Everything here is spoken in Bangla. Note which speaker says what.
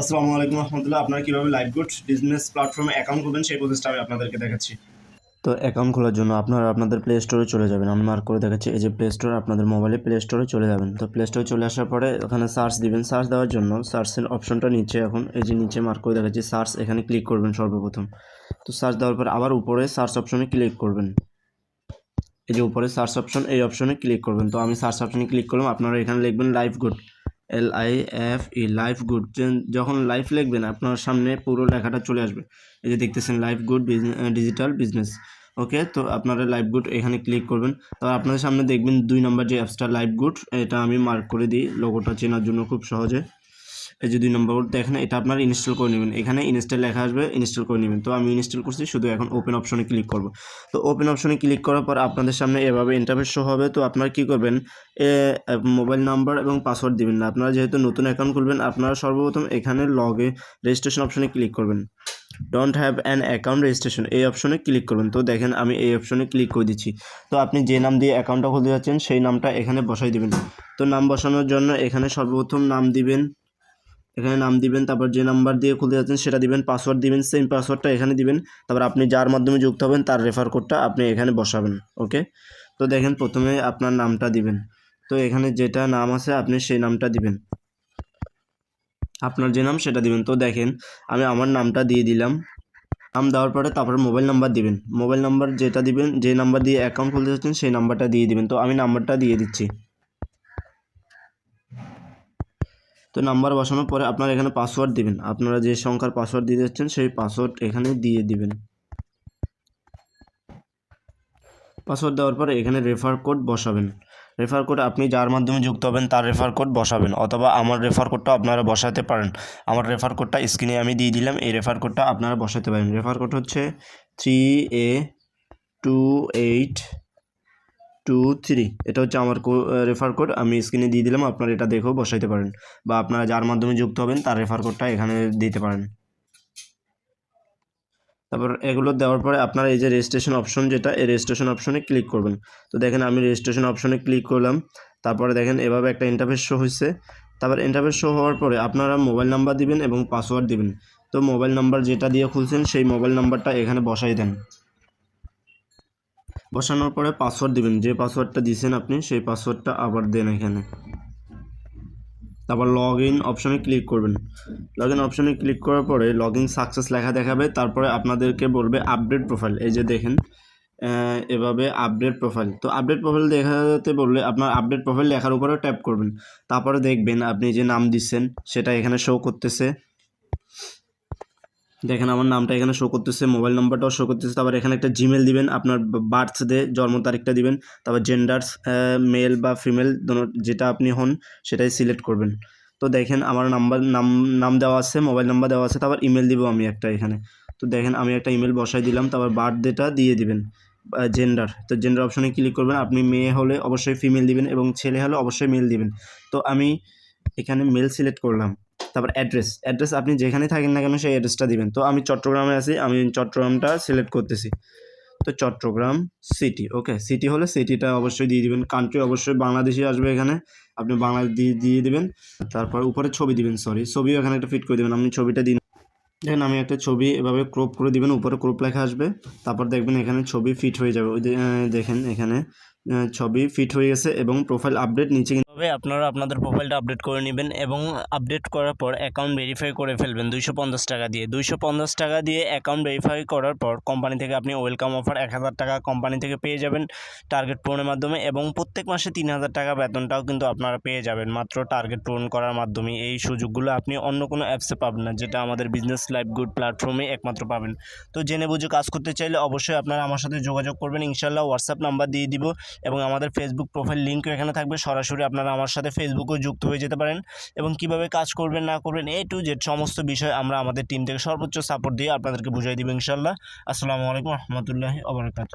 Speaker 1: আসসালামু আলাইকুম রহমতুল্লাহ। আপনারা কীভাবে লাইভ গুড বিজনেস প্ল্যাটফর্মে অ্যাকাউন্ট খুলবেন সেই প্রসেসটা আমি আপনাদেরকে দেখাচ্ছি।
Speaker 2: তো অ্যাকাউন্ট খোলার জন্য আপনারা আপনাদের প্লে স্টোরে চলে যাবেন। আমি মার্ক করে দেখাচ্ছি, এই যে প্লে স্টোর আপনাদের মোবাইলে প্লে স্টোরে চলে যাবেন। তো প্লে স্টোরে চলে আসার পরে ওখানে সার্চ দিবেন। সার্চ দেওয়ার জন্য সার্চের অপশনটা নিচে এখন, এই যে নিচে মার্ক করে দেখাচ্ছি সার্চ এখানে ক্লিক করবেন সর্বপ্রথম। তো সার্চ দেওয়ার পর আবার উপরে সার্চ অপশনে ক্লিক করবেন। এই যে উপরে সার্চ অপশন এই অপশনে ক্লিক করবেন। তো আমি সার্চ অপশনে ক্লিক করলাম, আপনারা এখানে লিখবেন live good L I F E life good যখন লাইফ লিখবেন, আপনার সামনে পুরো লেখাটা চলে আসবে। এই যে দেখতেছেন life good digital business okay তো আপনারা লাইভ গুড এখানে ক্লিক করবেন। তারপর আপনাদের সামনে দেখবেন দুই নম্বর যে অ্যাপসটা লাইভ গুড এটা আমি মার্ক করে দিই। লোগোটা চেনার জন্য খুব সহজে। এই যে দুই নম্বর দেখেন এটা আপনারা ইনস্টল করে নেবেন। এখানে ইনস্টল লেখা আসবে ইনস্টল করে নেবেন। তো আমি ইনস্টল করছি, শুধু এখন ওপেন অপশনে ক্লিক করব। তো ওপেন অপশনে ক্লিক করার পর আপনাদের সামনে এভাবে ইন্টারফেস শো হবে। তো আপনারা কী করবেন মোবাইল নাম্বার এবং পাসওয়ার্ড দিবেন না। আপনারা যেহেতু নতুন অ্যাকাউন্ট খুলবেন, আপনারা সর্বপ্রথম এখানে লগে রেজিস্ট্রেশন অপশনে ক্লিক করবেন। Don't have an account registration এই অপশনে ক্লিক করবেন। তো দেখেন, আমি এই অপশনে ক্লিক করে দিচ্ছি। তো আপনি যে নাম দিয়ে অ্যাকাউন্টটা খুলতে যাচ্ছেন, সেই নামটা এখানে বসাই দিবেন। তো নাম বসানোর জন্য এখানে সর্বপ্রথম নাম দিবেন এখানে নাম দিবেন, তারপর যে নাম্বার দিয়ে খুলতে যাচ্ছেন সেটা দিবেন পাসওয়ার্ড দিবেন সেম পাসওয়ার্ডটা এখানে দিবেন। তারপর আপনি যার মাধ্যমে যুক্ত হবেন তার রেফার কোডটা আপনি এখানে বসাবেন ওকে তো দেখেন প্রথমে আপনার নামটা দিবেন। তো এখানে যেটা নাম আছে আপনি সেই নামটা দিবেন। আপনার যে নাম সেটা দিবেন। তো দেখেন, আমি আমার নামটা দিয়ে দিলাম। নাম দেওয়ার পরে তারপরে মোবাইল নাম্বার দিবেন। মোবাইল নাম্বার যেটা দিবেন, যে নাম্বার দিয়ে অ্যাকাউন্ট খুলতে যাচ্ছেন সেই নাম্বারটা দিয়ে দিবেন। তো আমি নাম্বারটা দিয়ে দিচ্ছি। তো নাম্বার বসানোর পরে আপনারা এখানে পাসওয়ার্ড দিবেন। আপনারা যে সংখ্যার পাসওয়ার্ড দিয়ে যাচ্ছেন, সেই পাসওয়ার্ড এখানে দিয়ে দিবেন। পাসওয়ার্ড দেওয়ার পরে এখানে রেফার কোড বসাবেন। রেফার কোড আপনি যার মাধ্যমে যুক্ত হবেন, তার রেফার কোড বসাবেন। অথবা আমার রেফার কোডটা আপনারা বসাতে পারেন। আমার রেফার কোডটা স্ক্রিনে আমি দিয়ে দিলাম, এই রেফার কোডটা আপনারা বসাতে পারেন। রেফার কোড হচ্ছে three A two eight two three এটা হচ্ছে আমার রেফার কোড আমি স্ক্রিনে দিয়ে দিলাম, আপনারা এটা দেখেও বসাইতে পারেন। বা আপনারা যার মাধ্যমে যুক্ত হবেন, তার রেফার কোডটা এখানে দিতে পারেন। তারপর এগুলো দেওয়ার পরে আপনারা এই যে রেজিস্ট্রেশন অপশন যেটা, এই রেজিস্ট্রেশন অপশনে ক্লিক করবেন। তো দেখেন, আমি রেজিস্ট্রেশন অপশনে ক্লিক করলাম। তারপরে দেখেন, এভাবে একটা ইন্টারফেস শো হয়েছে তারপর ইন্টারফেস শো হওয়ার পরে আপনারা মোবাইল নাম্বার দিবেন এবং পাসওয়ার্ড দিবেন। তো মোবাইল নাম্বার যেটা দিয়ে খুলছেন, সেই মোবাইল নাম্বারটা এখানে বসাই দেন। বসানোর পরে পাসওয়ার্ড দিবেন। যে পাসওয়ার্ডটা দিয়েছেন আপনি, সেই পাসওয়ার্ডটা আবার দেন এখানে। তারপর লগ ইন অপশনে ক্লিক করবেন। লগ ইন অপশনে ক্লিক করার পরে লগ ইন সাকসেস লেখা দেখাবে। তারপরে আপনাদেরকে বলবে আপডেট প্রোফাইল এই যে দেখেন এভাবে আপডেট প্রোফাইল তো আপডেট প্রোফাইল দেখাতে বললে আপনার আপডেট প্রোফাইল লেখার উপরে ট্যাপ করবেন। তারপরে দেখবেন আপনি যে নাম দিচ্ছেন, সেটা এখানে শো করতেছে। দেখেন আমার নামটা এখানে শো করতেছে মোবাইল নাম্বারটাও শো করতেছে, তারপর এখানে একটা জিমেল দিবেন, আপনার বার্থডে জন্ম তারিখটা দিবেন, তারপর জেন্ডার্স মেল বা ফিমেল যেটা আপনি হন, সেটাই সিলেক্ট করবেন। তো দেখেন আমার নাম্বার নাম নাম দেওয়া আছে মোবাইল নাম্বার দেওয়া আছে, তারপর ইমেল দিব আমি একটা এখানে। তো দেখেন আমি একটা ইমেল বসাই দিলাম, তারপর বার্থডেটা দিয়ে দিবেন জেন্ডার তো জেন্ডার অপশনে ক্লিক করবেন, আপনি মেয়ে হলে অবশ্যই ফিমেল দিবেন এবং ছেলে হলে অবশ্যই মেল দিবেন। তো আমি এখানে মেল সিলেক্ট করলাম। তারপর অ্যাড্রেস অ্যাড্রেস আপনি যেখানে থাকেন না কেন সেই অ্যাড্রেসটা দিবেন। তো আমি চট্টগ্রামে আছি, আমি চট্টগ্রামটা সিলেক্ট করতেছি। তো চট্টগ্রাম সিটি ওকে সিটি হলে সিটিটা অবশ্যই দিয়ে দিবেন। কান্ট্রি অবশ্যই বাংলাদেশি আসবে এখানে। আপনি বাংলা দিয়ে দিয়ে দিবেন। তারপর উপরে ছবি দিবেন সরি ছবিও এখানে একটা ফিট করে দেবেন। আপনি ছবিটা দিন। দেখেন আমি একটা ছবি এভাবে ক্রপ করে দিবেন। উপরে ক্রপ লেখা আসবে। তারপর দেখবেন এখানে ছবি ফিট হয়ে যাবে। ওই দেখেন এখানে ছবি ফিট হয়ে গেছে এবং প্রোফাইল আপডেট নিচে
Speaker 3: তবে আপনারা আপনাদের প্রোফাইলটা আপডেট করে নেবেন এবং আপডেট করার পর অ্যাকাউন্ট ভেরিফাই করে ফেলবেন দুইশো পঞ্চাশ টাকা দিয়ে। দুইশো পঞ্চাশ টাকা দিয়ে অ্যাকাউন্ট ভেরিফাই করার পর কোম্পানি থেকে আপনি ওয়েলকাম অফার এক হাজার টাকা কোম্পানি থেকে পেয়ে যাবেন টার্গেট পূরণের মাধ্যমে এবং প্রত্যেক মাসে তিন হাজার টাকা বেতনটাও কিন্তু আপনারা পেয়ে যাবেন। মাত্র টার্গেট পূরণ করার মাধ্যমে এই সুযোগগুলো আপনি অন্য কোনো অ্যাপসে পাবেন না, যেটা আমাদের বিজনেস লাইফ গুড প্ল্যাটফর্মে একমাত্র পাবেন। তো জেনে বুঝে কাজ করতে চাইলে অবশ্যই আপনারা আমার সাথে যোগাযোগ করবেন। ইনশাল্লাহ হোয়াটসঅ্যাপ নাম্বার দিয়ে দিব এবং আমাদের ফেসবুক প্রোফাইল লিঙ্কও এখানে থাকবে। সরাসরি আপনারা আমার সাথে ফেসবুকেও যুক্ত হয়ে যেতে পারেন এবং কীভাবে কাজ করবেন, না করবেন এ টু জেড সমস্ত বিষয় আমরা আমাদের টিম থেকে সর্বোচ্চ সাপোর্ট দিয়ে আপনাদেরকে বুঝিয়ে দিব ইনশাল্লাহ আসসালামু আলাইকুম রহমতুল্লাহ আবরকাত